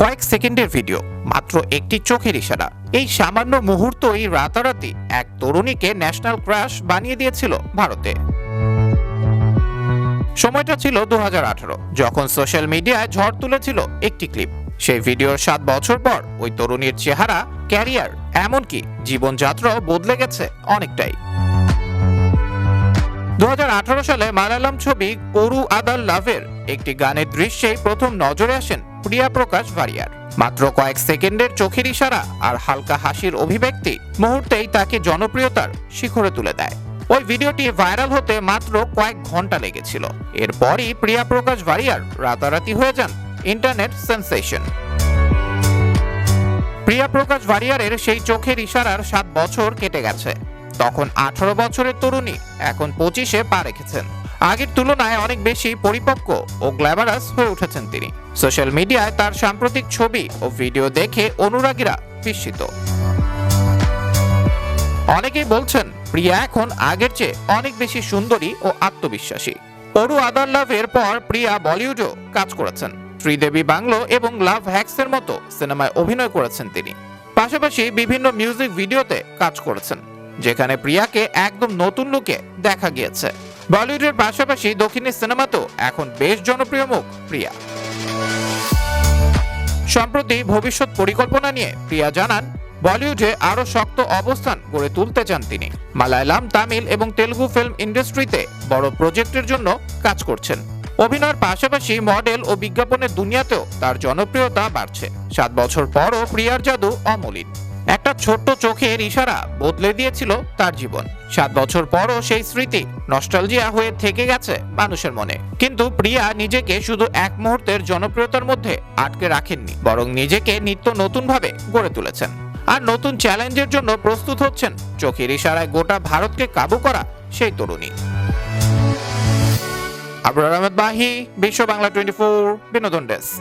কয়েক সেকেন্ডের ভিডিও মাত্র একটি চোখের ইশারা। এই সামান্য মুহূর্তই রাতারাতি এক তরুণীকে ন্যাশনাল ক্রাশ বানিয়ে দিয়েছিল ভারতে। সময়টা ছিল দু হাজার আঠারো, যখন সোশ্যাল মিডিয়ায় ঝড় তুলেছিল একটি ক্লিপ সেই ভিডিওর সাত বছর পর ওই তরুণীর চেহারা ক্যারিয়ার এমনকি জীবনযাত্রাও বদলে গেছে অনেকটাই। দু হাজার আঠারো সালে মালায়ালাম ছবি করু আদাল লাভের একটি গানের দৃশ্যেই প্রথম নজরে আসেন প্রিয়া প্রকাশ ভারিয়ার। মাত্র কয়েক সেকেন্ডের চোখের ইশারা আর হালকা হাসির অভিব্যক্তি মুহূর্তেই তাকে জনপ্রিয়তার শিখরে তুলে দেয়। ওই ভিডিওটি ভাইরাল হতে মাত্র কয়েক ঘণ্টা লেগেছিল। এরপরই প্রিয়া প্রকাশ ভারিয়ার রাতারাতি হয়ে যান ইন্টারনেট সেন্সেশন। প্রিয়া প্রকাশ ভারিয়ারের সেই চোখের ইশারার সাত বছর কেটে গেছে। তখন আঠারো বছরের তরুণী এখন পঁচিশে পা রেখেছেন। আগের তুলনায় অনেক বেশি পরিপক্ক ও গ্ল্যামারাস হয়ে উঠেছেন তিনি। সোশ্যাল মিডিয়ায় তার সাম্প্রতিক ছবি ও ভিডিও দেখে অনুরাগীরা বিস্মিত। অনেকেই বলছেন, প্রিয়া এখন আগের চেয়ে অনেক বেশি সুন্দরী ও আত্মবিশ্বাসী। অরু আদার লাভের পর প্রিয়া বলিউডও কাজ করেছেন। শ্রীদেবী বাংলো এবং লাভ হ্যাক্সের মতো সিনেমায় অভিনয় করেছেন তিনি। পাশাপাশি বিভিন্ন মিউজিক ভিডিওতে কাজ করেছেন, যেখানে প্রিয়াকে একদম নতুন লুকে দেখা গিয়েছে। বলিউডের পাশাপাশি দক্ষিণী সিনেমাতেও এখন বেশ জনপ্রিয় মুখ, প্রিয়া। সম্প্রতি ভবিষ্যৎ পরিকল্পনা নিয়ে প্রিয়া জানান, বলিউডে আরও শক্ত অবস্থান গড়ে তুলতে চান তিনি। মালায়ালাম, তামিল এবং তেলুগু ফিল্ম ইন্ডাস্ট্রিতে বড় প্রজেক্টের জন্য কাজ করছেন। অভিনয়ের পাশাপাশি মডেল ও বিজ্ঞাপনের দুনিয়াতেও তার জনপ্রিয়তা বাড়ছে। সাত বছর পরও প্রিয়ার জাদু অমলিন। একটা ছোট্ট চোখের ইশারা বদলে দিয়েছিল তার জীবন। সাত বছর পরও সেই স্মৃতি নস্টালজিয়া হয়ে থেকে গেছে মানুষের মনে। কিন্তু প্রিয়া নিজেকে শুধু এক মুহূর্তের জনপ্রিয়তার মধ্যে আটকে রাখেননি, বরং নিজেকে নিত্য নতুনভাবে গড়ে তুলেছেন। আর নতুন চ্যালেঞ্জের জন্য প্রস্তুত হচ্ছেন চোখের ইশারায় গোটা ভারতকে কাবু করা সেই তরুণী। আবরার আহমেদ বাহি, বিশ্ব বাংলা টোয়েন্টি ফোর, বিনোদন ডেস্ক।